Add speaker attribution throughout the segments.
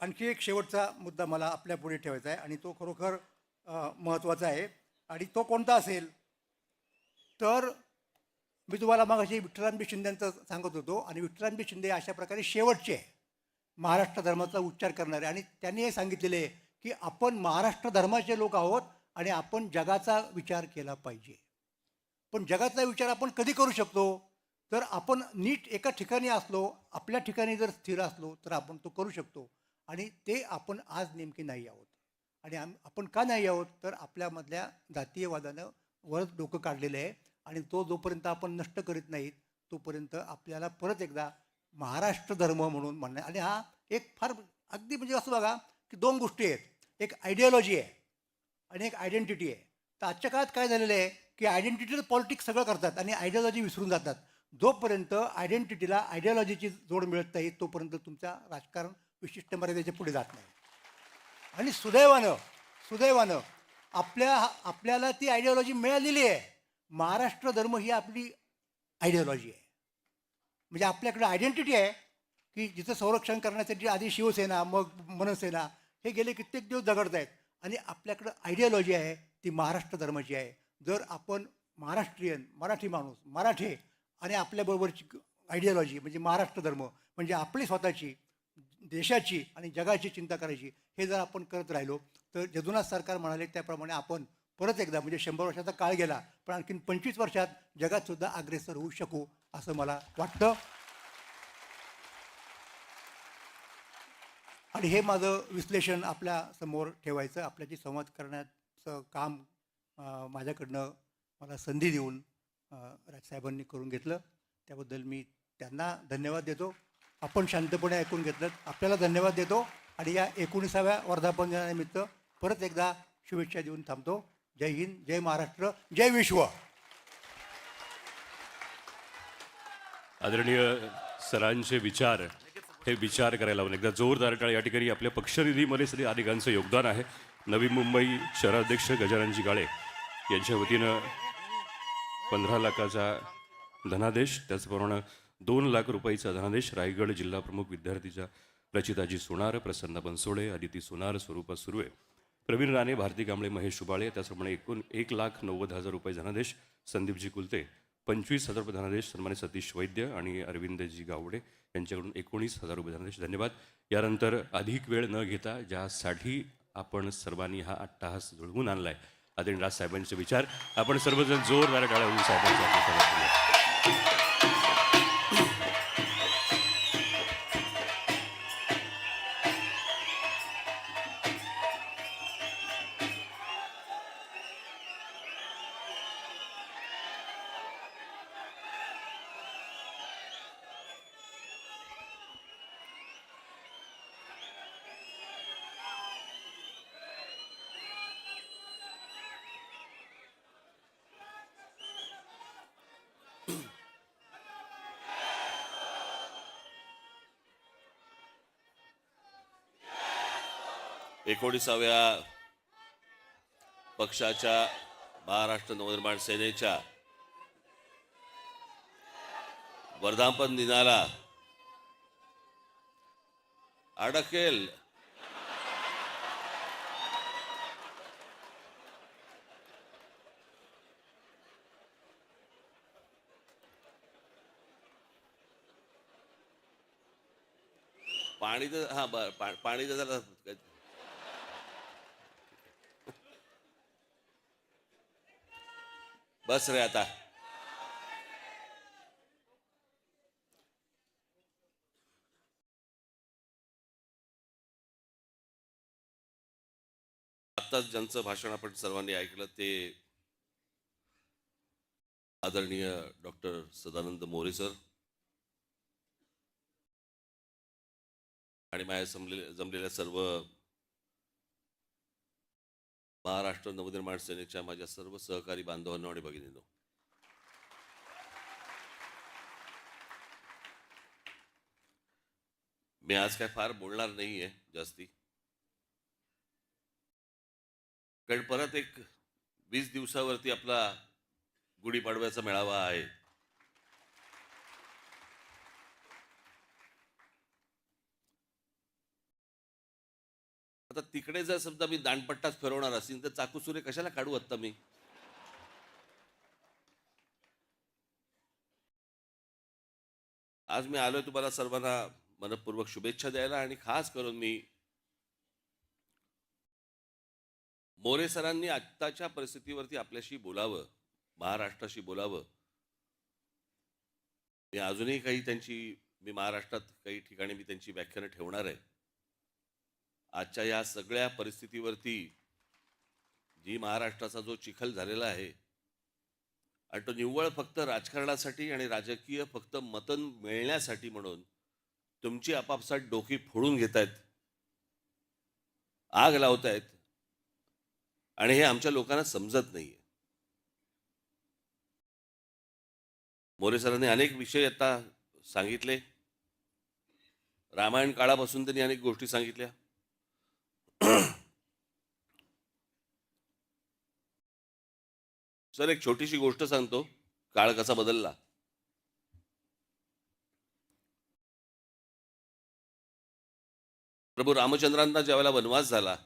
Speaker 1: आणखी एक शेवटचा मुद्दा मला आपल्या पुढे ठेवायचा आहे आणि तो खरोखर महत्त्वाचा आहे. आणि तो कोणता असेल? तर मी तुम्हाला मग अशी विठ्ठलांबी शिंदेंचं सांगत होतो आणि विठ्ठलांबी शिंदे अशा प्रकारे शेवटचे आहे. महाराष्ट्र धर्माचा उच्चार करणारे. आणि त्यांनी हे सांगितलेले की आपण महाराष्ट्र धर्माचे लोक आहोत आणि आपण जगाचा विचार केला पाहिजे. पण जगाचा विचार आपण कधी करू शकतो? तर आपण नीट एका ठिकाणी असलो आपल्या ठिकाणी जर स्थिर असलो तर आपण तो करू शकतो. आणि ते आपण आज नेमके नाही आहोत. आणि आम आपण का नाही आहोत? तर आपल्यामधल्या जातीयवादानं वर डोकं काढलेलं आहे. आणि तो जोपर्यंत आपण नष्ट करीत नाहीत तोपर्यंत आपल्याला परत एकदा महाराष्ट्र धर्म म्हणून म्हणणं आणि हा एक फार अगदी म्हणजे असं बघा की दोन गोष्टी आहेत. एक आयडिओलॉजी आहे आणि एक आयडेंटिटी आहे. तर आजच्या काळात काय झालेलं आहे की आयडेंटिटीचं पॉलिटिक्स सगळं करतात आणि आयडिओलॉजी विसरून जातात. जोपर्यंत आयडेंटिटीला आयडिओलॉजीची जोड मिळत नाही तोपर्यंत तुमचा राजकारण विशिष्ट मर्यादेच्या पुढे जात नाही. आणि सुदैवानं सुदैवानं आपल्या आपल्याला ती आयडिओलॉजी मिळालेली आहे. महाराष्ट्र धर्म ही आपली आयडिओलॉजी आहे. म्हणजे आपल्याकडे आयडेंटिटी आहे की जिथं संरक्षण करण्यासाठी आधी शिवसेना मग मनसेना हे गेले कित्येक दिवस झगडत आहेत. आणि आपल्याकडं आयडिओलॉजी आहे ती महाराष्ट्र धर्माची आहे. जर आपण महाराष्ट्रीयन मराठी माणूस मराठी आणि आपल्याबरोबरची आयडिओलॉजी म्हणजे महाराष्ट्र धर्म म्हणजे आपली स्वतःची देशाची आणि जगाची चिंता करायची हे जर आपण करत राहिलो तर जदुनाथ सरकार म्हणाले त्याप्रमाणे आपण परत एकदा म्हणजे शंभर वर्षाचा काळ गेला पण आणखीन पंचवीस वर्षात जगातसुद्धा अग्रेसर होऊ शकू असं मला वाटतं. आणि हे माझं विश्लेषण आपल्यासमोर ठेवायचं आपल्याशी संवाद करण्याचं काम माझ्याकडनं मला संधी देऊन राजसाहेबांनी करून घेतलं. त्याबद्दल मी त्यांना धन्यवाद देतो. आपण शांतपणे ऐकून घेतलं आपल्याला धन्यवाद देतो आणि या एकोणीसाव्या वर्धापन दिनानिमित्त परत एकदा शुभेच्छा देऊन थांबतो. जय हिंद जय महाराष्ट्र जय विश्व.
Speaker 2: आदरणीय सरांचे विचार हे विचार करायला हवं एकदा जोरदार टाळ. या ठिकाणी आपल्या पक्षनिधीमध्ये श्री अनेकांचं योगदान आहे. नवी मुंबई शहराध्यक्ष गजाननजी गाळे यांच्या वतीनं पंधरा लाखाचा धनादेश त्याचप्रमाणे दोन लाख रुपयाचा धनादेश रायगड जिल्हा प्रमुख विद्यार्थीचा रचिताजी सोनार प्रसन्न बनसोडे आदिती सोनार स्वरूपा सुर्वे प्रवीण राणे भारती कांबळे महेश शुबाळे त्याचप्रमाणे एकूण एक लाख नव्वद हजार रुपये धनादेश संदीपजी कुलते पंचवीस हजार रुपये धनादेश सन्माने सतीश वैद्य आणि अरविंदजी गावडे यांच्याकडून एकोणीस हजार रुपये धनादेश. धन्यवाद. यानंतर अधिक वेळ न घेता ज्यासाठी आपण सर्वांनी हा अट्टाहास जुळवून आणलाय आदिनराज राजसाहेबांचे विचार. आपण सर्वजण जोरदार टाळ्या होऊन साहेबांचा
Speaker 3: एकोणीसाव्या पक्षाच्या महाराष्ट्र नवनिर्माण सेनेच्या वर्धापन दिनाला अडकेल. पाणी तर हा बर. पा- पाणी तर जरा बस रे आता. आत्ताच ज्यांचं भाषण आपण सर्वांनी ऐकलं ते आदरणीय डॉक्टर सदानंद मोरे सर. आणि माझ्या जमलेल्या सर्व महाराष्ट्र नवनिर्माण सेनेच्या माझ्या सर्व सहकारी बांधवांना आणि भगिनींनो. मी आज काय फार बोलणार नाहीये जास्ती. कारण परत एक वीस दिवसावरती आपला गुढीपाडव्याचा मेळावा आहे. आता तिकडे जर समजा मी दांडपट्टाच फिरवणार असेल तर चाकू सुरे कशाला काढू आत्ता मी? आज मी आलोय तुम्हाला सर्वांना मनपूर्वक शुभेच्छा द्यायला आणि खास करून मी मोरे सरांनी आत्ताच्या परिस्थितीवरती आपल्याशी बोलावं महाराष्ट्राशी बोलावं. मी अजूनही काही त्यांची मी महाराष्ट्रात काही ठिकाणी मी त्यांची व्याख्यानं ठेवणार आहे. आजच्या या सगळ्या परिस्थितीवरती जी महाराष्ट्राचा जो चिखल झालेला आहे आणि तो निव्वळ फक्त राजकारणासाठी आणि राजकीय फक्त मतन मिळण्यासाठी म्हणून तुमची आपापसात डोकी फोडून घेत आहेत आग लावतायत आणि हे आमच्या लोकांना समजत नाहीये. मोरे सरांनी अनेक विषय आता सांगितले. रामायण काळापासून त्यांनी अनेक गोष्टी सांगितल्या. सर एक छोटीशी गोष्ट सांगतो. काळ कसा बदलला? प्रभू रामचंद्रांना ज्यावेळेला वनवास झाला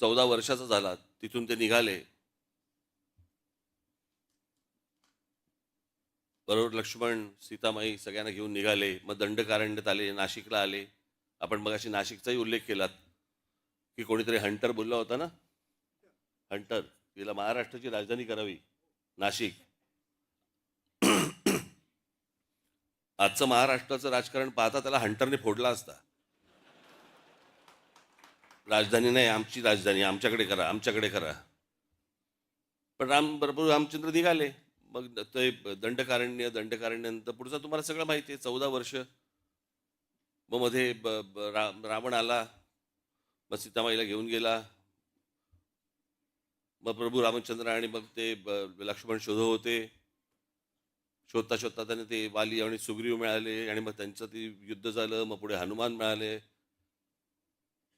Speaker 3: चौदा वर्षाचा झाला तिथून ते निघाले. बरोबर लक्ष्मण सीतामाई सगळ्यांना घेऊन निघाले. मग दंडकारण्यात आले नाशिकला आले. आपण मग नाशिकचाही उल्लेख केलात की कोणीतरी हंटर बोलला होता ना? हंटर तिला महाराष्ट्राची राजधानी करावी नाशिक. आजचं महाराष्ट्राचं राजकारण पाहता त्याला हंटरने फोडला असता. राजधानी नाही आमची राजधानी आमच्याकडे करा आमच्याकडे करा. पण राम बरोबर रामचंद्र निघाले. मग ते दंडकारण्य दंडकारण्यानंतर पुढचं तुम्हाला सगळं माहिती आहे चौदा वर्ष. मग मध्ये ब- ब- रा- रावण आला मग सीतामाईला घेऊन गेला. मग प्रभू रामचंद्र आणि मग ते लक्ष्मण शोध होते. शोधता शोधता त्याने ते वाली आणि सुग्रीव मिळाले आणि मग त्यांचं ते युद्ध झालं मग पुढे हनुमान मिळाले.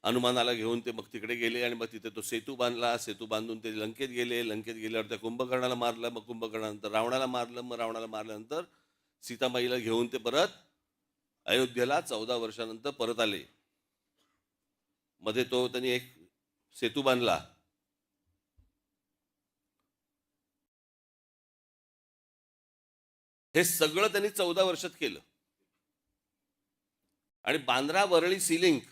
Speaker 3: हनुमानाला घेऊन ते मग तिकडे गेले आणि मग तिथे तो सेतू बांधला. सेतू बांधून ते लंकेत गेले. लंकेत गेल्यावर त्या कुंभकर्णाला मारलं. मग कुंभकर्णानंतर रावणाला मारलं. मग रावणाला मारल्यानंतर सीतामाईला घेऊन ते परत अयोध्येला चौदा वर्षानंतर परत आले. मध्ये तो त्यांनी एक सेतू बांधला. हे सगळं त्यांनी चौदा वर्षात केलं. आणि बांद्रा वरळी सिलिंक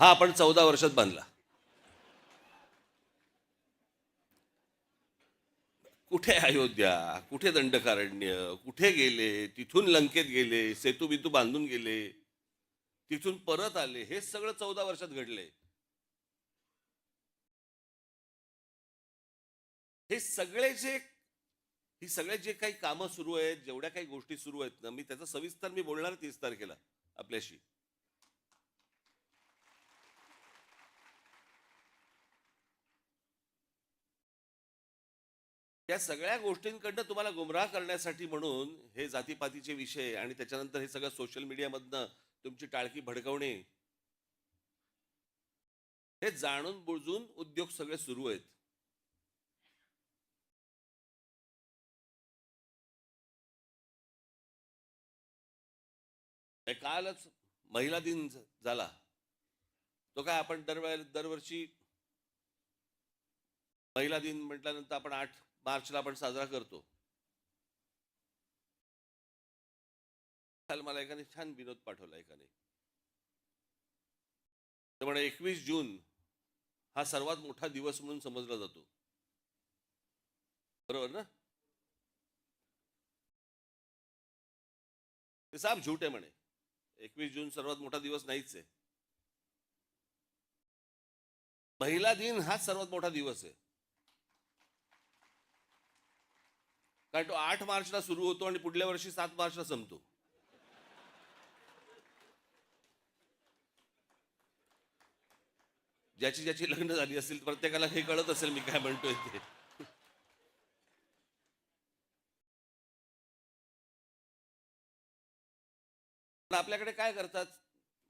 Speaker 3: हा आपण चौदा वर्षात बांधला कुठे अयोध्या? कुठे दंडकारण्य? कुठे गेले? तिथून लंकेत गेले सेतू बितू बांधून गेले तिथून परत आले हे सगळं चौदा वर्षात घडले. हे सगळे जे ही सगळे जे काही कामं सुरू आहेत जेवढ्या काही गोष्टी सुरू आहेत ना मी त्याचा सविस्तर मी बोलणार तीस तारखेला आपल्याशी. या सगळ्या गोष्टींकडनं तुम्हाला गुमराह करण्यासाठी म्हणून हे जातीपातीचे विषय आणि त्याच्यानंतर हे सगळं सोशल मीडियामधनं तुमची टाळकी भडकवणे हे जाणून बुजून उद्योग सगळे सुरू आहेत. कालच महिला दिन झाला. तो काय आपण दरवेळे दरवर्षी महिला दिन म्हटल्यानंतर आपण आठ मार्चला आपण साजरा करतो. काल मला एकाने छान विनोद पाठवला एकाने. त्यामुळे एकवीस जून हा सर्वात मोठा दिवस म्हणून समजला जातो. बरोबर ना? ते साफ झूट आहे म्हणे. एकवीस जून सर्वात मोठा दिवस नाहीच आहे. महिला दिन हाच सर्वात मोठा दिवस आहे. कारण तो आठ मार्चला सुरू होतो आणि पुढल्या वर्षी सात मार्चला संपतो. ज्याची ज्याची लग्न झाली असतील प्रत्येकाला हे कळत असेल मी काय म्हणतोय ते. आपल्याकडे काय करतात?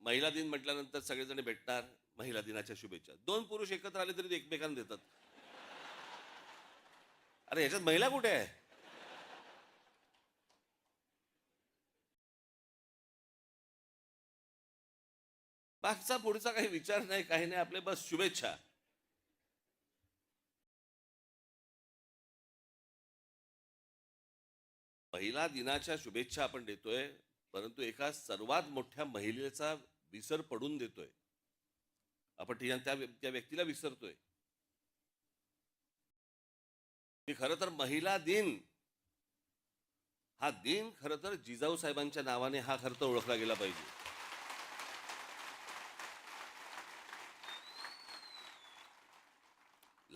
Speaker 3: महिला दिन म्हटल्यानंतर सगळेजण भेटणार महिला दिनाच्या शुभेच्छा. दोन पुरुष एकत्र आले तरी एकमेकांना देतात. अरे ह्याच्यात महिला कुठे आहे? मागचा पुढचा काही विचार नाही काही नाही. आपले बस शुभेच्छा. महिला दिनाच्या शुभेच्छा आपण देतोय परंतु एका सर्वात मोठ्या महिलेचा विसर पडून देतोय. आपण त्या त्या व्य- त्या व्यक्तीला विसरतोय. की खर तर महिला दिन हा दिन खर तर जिजाऊ साहेबांच्या नावाने हा खरं तर ओळखला गेला पाहिजे.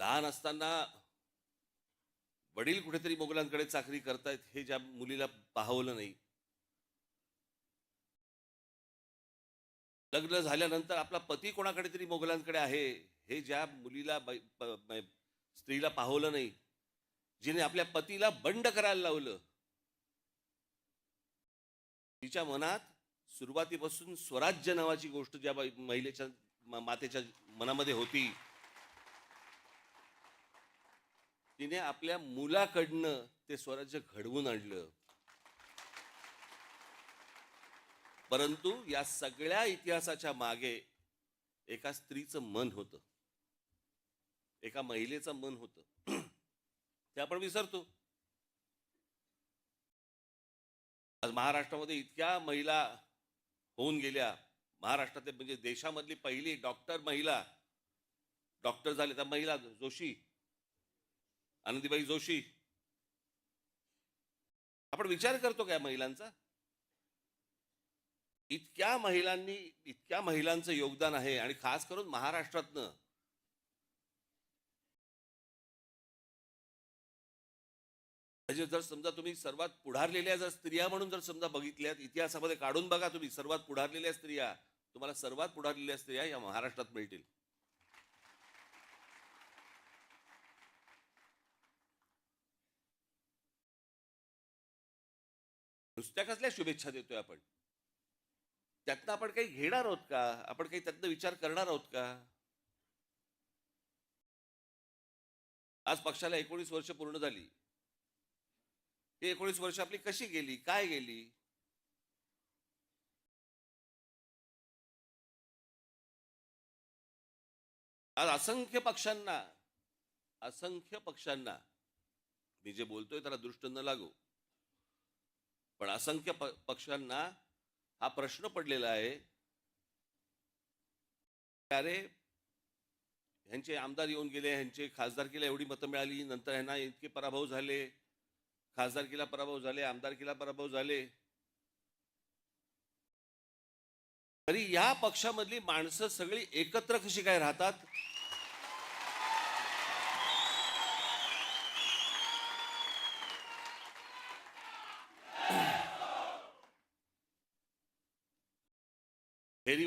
Speaker 3: लहान असताना वडील कुठेतरी मोगलांकडे चाकरी करतायत हे ज्या मुलीला पाहवलं नाही. लग्न झाल्यानंतर आपला पती कोणाकडे तरी मोगलांकडे आहे हे ज्या मुलीला स्त्रीला पाहवलं नाही जिने आपल्या पतीला बंड करायला लावलं. तिच्या मनात सुरुवातीपासून स्वराज्य नावाची गोष्ट ज्या महिलेच्या मातेच्या मनामध्ये होती तिने आपल्या मुलाकडनं ते स्वराज्य घडवून आणलं. परंतु या सगळ्या इतिहासाच्या मागे एका स्त्रीचं मन होतं. एका महिलेचं मन होतं. ते आपण विसरतो. आज महाराष्ट्रामध्ये इतक्या महिला होऊन गेल्या. महाराष्ट्रातले म्हणजे देशामधली पहिली डॉक्टर महिला डॉक्टर झाले. त्या महिला जोशी आनंदीबाई जोशी. आपण विचार करतो काय महिलांचा? इतक्या महिलांनी इतक्या महिलांचं योगदान आहे आणि खास करून महाराष्ट्रातनं. म्हणजे जर समजा तुम्ही सर्वात पुढारलेल्या जर स्त्रिया म्हणून जर समजा बघितल्यात इतिहासामध्ये काढून बघा तुम्ही सर्वात पुढारलेल्या स्त्रिया. तुम्हाला सर्वात पुढारलेल्या स्त्रिया या महाराष्ट्रात मिळतील. नुसत्या कसल्या शुभेच्छा देतोय आपण? त्यातनं आपण काही घेणार आहोत का? आपण काही त्यातनं विचार करणार आहोत का? आज पक्षाला एकोणीस वर्ष पूर्ण झाली. ही एकोणीस वर्ष आपली कशी गेली? काय गेली? आज असंख्य पक्षांना असंख्य पक्षांना मी जे बोलतोय त्याला दृष्ट न लागू. पण असंख्य प- पक्षांना हा प्रश्न पडलेला आहे. अरे ह्यांचे आमदार येऊन गेले ह्यांचे खासदारकीला एवढी मतं मिळाली नंतर ह्यांना इतके पराभव झाले. खासदारकीला पराभव झाले आमदारकीला पराभव झाले. तरी या पक्षामधली माणसं सगळी एकत्र कशी काय राहतात?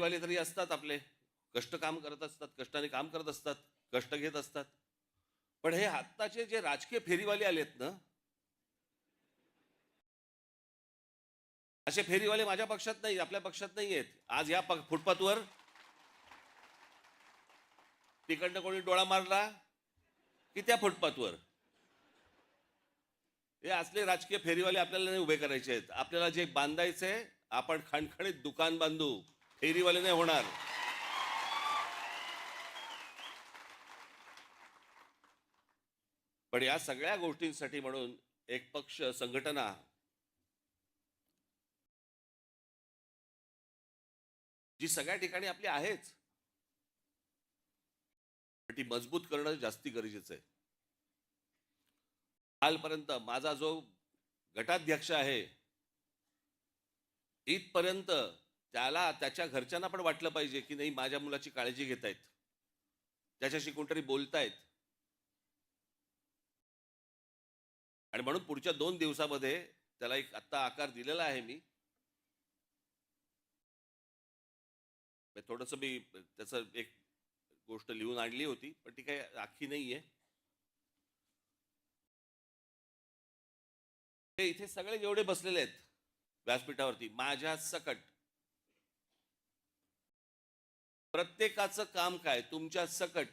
Speaker 3: फेरीवाले तरी असतात आपले. कष्ट काम करत असतात कष्टाने काम करत असतात कष्ट घेत असतात. पण हे आत्ताचे जे राजकीय फेरीवाले आलेत ना असे फेरीवाले माझ्या पक्षात नाही आपल्या पक्षात नाही आहेत. आज या फुटपाथवर तिकडनं कोणी डोळा मारला की त्या फुटपाथवर. हे असले राजकीय फेरीवाले आपल्याला नाही उभे करायचे आहेत. आपल्याला जे बांधायचे आपण खणखणीत दुकान बांधू. फेरीवाले नाही होणार. पण या सगळ्या गोष्टींसाठी म्हणून एक पक्ष संघटना जी सगळ्या ठिकाणी आपली आहेच. ती मजबूत करणं जास्ती गरजेचं आहे. कालपर्यंत माझा जो गटाध्यक्ष आहे इथपर्यंत त्याला त्याच्या घरच्यांना पण वाटलं पाहिजे की नाही माझ्या मुलाची काळजी घेत आहेत त्याच्याशी कोणतरी बोलतायत. आणि म्हणून पुढच्या दोन दिवसामध्ये त्याला एक आत्ता आकार दिलेला आहे मी. थोडस मी त्याचं एक गोष्ट लिहून आणली होती पण ती काही आखी नाहीये. हे इथे सगळे जेवढे बसलेले आहेत व्यासपीठावरती. माझ्या सकट. प्रत्येकाचं काम काय? तुमच्या सकट.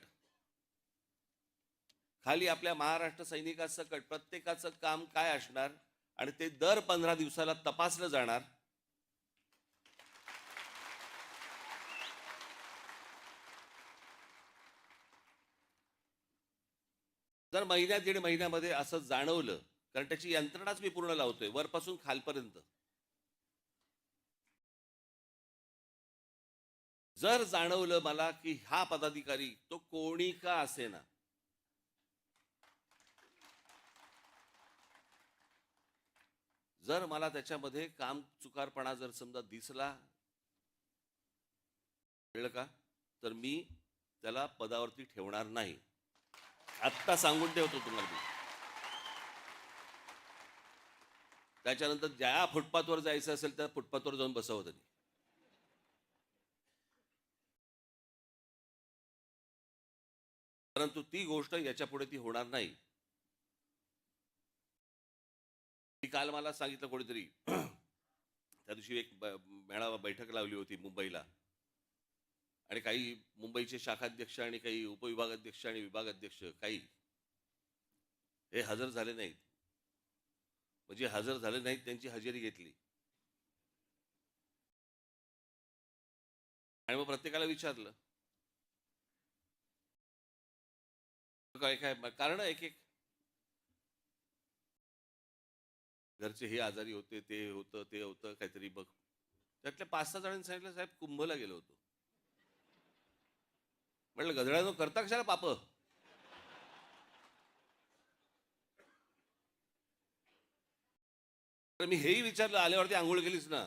Speaker 3: खाली आपल्या महाराष्ट्र सैनिकासकट. प्रत्येकाचं काम काय असणार? आणि ते दर पंधरा दिवसाला तपासलं जाणार. जर महिन्यात दीड महिन्यामध्ये असं जाणवलं कारण त्याची यंत्रणाच मी पूर्ण लावतोय वरपासून खालपर्यंत. जर जाणवलं मला की हा पदाधिकारी तो कोणी का असेना? जर मला त्याच्यामध्ये काम चुकारपणा जर समजा दिसला कळलं का? तर मी त्याला पदावरती ठेवणार नाही. आत्ता सांगून ठेवतो तुम्हाला मी. त्याच्यानंतर ज्या फुटपाथवर जायचं असेल त्या फुटपाथवर जाऊन बसवत परंतु ती गोष्ट याच्यापुढे ती होणार नाही. ती काल मला सांगितलं कोणीतरी त्या दिवशी एक मेळावा बैठक लावली होती मुंबईला. आणि काही मुंबईचे शाखाध्यक्ष आणि काही उपविभागाध्यक्ष आणि विभागाध्यक्ष काही हे हजर झाले नाहीत. म्हणजे हजर झाले नाहीत त्यांची हजेरी घेतली. आणि मग प्रत्येकाला विचारलं काय काय कारण एक एक. घरचे हे आजारी होते ते होतं ते होतं काहीतरी बघ. त्यातल्या पाच सहा जणांनी सांगितलं साहेब कुंभला गेलो होतो. म्हटलं गधड्यानं करता कशाला पाप? तर मी हेही विचारलं आल्यावरती आंघोळ केलीच ना?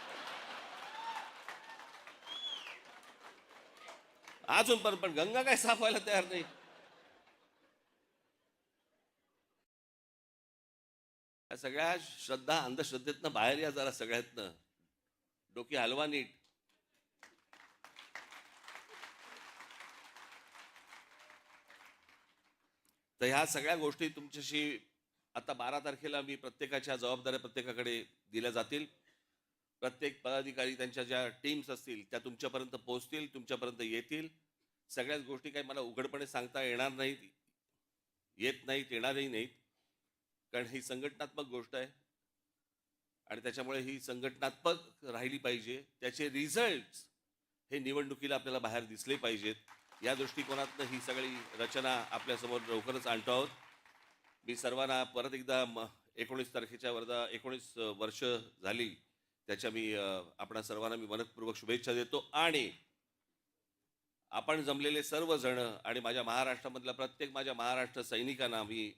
Speaker 3: अजून पण पण गंगा काय साफ व्हायला तयार नाही. या सगळ्या श्रद्धा अंधश्रद्धेतनं बाहेर या जरा सगळ्यातनं. डोकी हलवा नीट. तर ह्या सगळ्या गोष्टी तुमच्याशी आता बारा तारखेला मी प्रत्येकाच्या जबाबदाऱ्या प्रत्येकाकडे दिल्या जातील. प्रत्येक पदाधिकारी त्यांच्या ज्या टीम्स असतील त्या तुमच्यापर्यंत पोहोचतील तुमच्यापर्यंत येतील. सगळ्याच गोष्टी काही मला उघडपणे सांगता येणार नाहीत. येत नाहीत येणारही नाहीत. कारण ही संघटनात्मक गोष्ट आहे. आणि त्याच्यामुळे ही संघटनात्मक राहिली पाहिजे. त्याचे रिझल्ट हे निवडणुकीला आपल्याला बाहेर दिसले पाहिजेत. या दृष्टिकोनातनं ही सगळी रचना आपल्यासमोर लवकरच आणतो आहोत. मी सर्वांना परत एकदा म एकोणीस तारखेच्या वर्धा एकोणीस वर्ष झाली. त्याच्या मी अ, आपणा सर्वांना मी मनपूर्वक शुभेच्छा देतो. आणि आपण जमलेले सर्व जण आणि माझ्या महाराष्ट्रामधल्या प्रत्येक माझ्या महाराष्ट्र सैनिकांना मी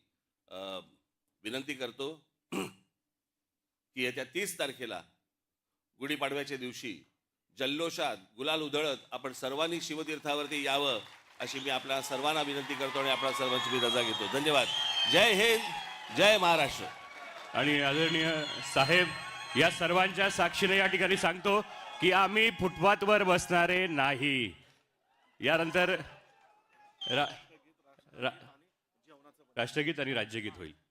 Speaker 3: विनंती करतो की येत्या तीस तारखेला गुढीपाडव्याच्या दिवशी जल्लोषात गुलाल उधळत आपण सर्वांनी शिवतीर्थावरती यावं अशी मी आपल्या सर्वांना विनंती करतो आणि आपल्या सर्वांची मी रजा घेतो. धन्यवाद. जय हिंद जय महाराष्ट्र.
Speaker 2: आणि आदरणीय साहेब या सर्वांच्या साक्षीने या ठिकाणी सांगतो की आम्ही फुटपाथवर बसणारे नाही. यानंतर रा, रा, राष्ट्रगीत आणि राज्यगीत होईल.